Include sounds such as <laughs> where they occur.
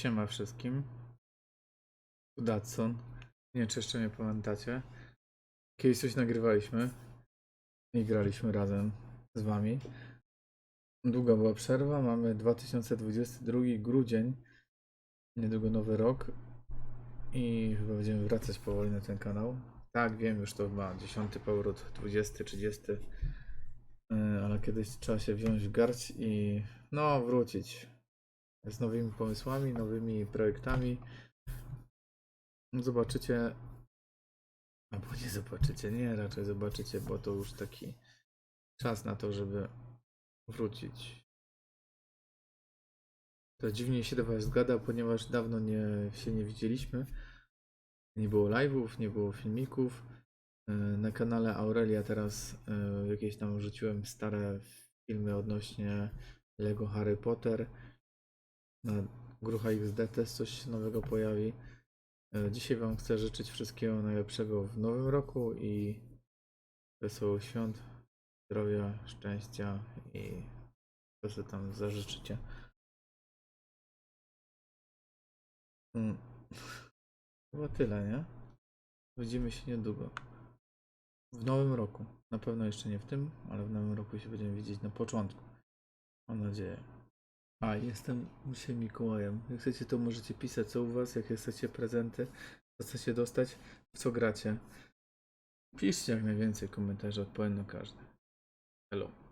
Siema wszystkim. Datson. Nie wiem, czy jeszcze mnie pamiętacie. Kiedyś coś nagrywaliśmy i graliśmy razem z wami. Długa była przerwa, mamy 2022 grudzień, niedługo nowy rok i chyba będziemy wracać powoli na ten kanał. Tak, wiem, już to chyba 10 powrót, 20, 30, yy, ale kiedyś trzeba się wziąć w garść i no wrócić z nowymi pomysłami, nowymi projektami. Zobaczycie, albo nie zobaczycie, nie, raczej zobaczycie, bo to już taki czas na to, żeby wrócić. To dziwnie się do Was zgada, ponieważ dawno nie, się nie widzieliśmy. Nie było live'ów, nie było filmików. Yy, Na kanale Aurelia teraz yy, jakieś tam wrzuciłem stare filmy odnośnie Lego Harry Potter. Na Grucha XD też coś nowego pojawi. E, Dzisiaj Wam chcę życzyć wszystkiego najlepszego w nowym roku i wesołych świąt, zdrowia, szczęścia i co sobie tam zażyczycie. Mm. <laughs> Chyba tyle, nie? Widzimy się niedługo. W nowym roku. Na pewno jeszcze nie w tym, ale w nowym roku się będziemy widzieć na początku. Mam nadzieję. A, jestem dzisiaj Mikołajem. Jak chcecie, to możecie pisać co u was, jakie chcecie prezenty, co chcecie dostać, w co gracie. Piszcie jak najwięcej komentarzy, odpowiem na każdy. Hello.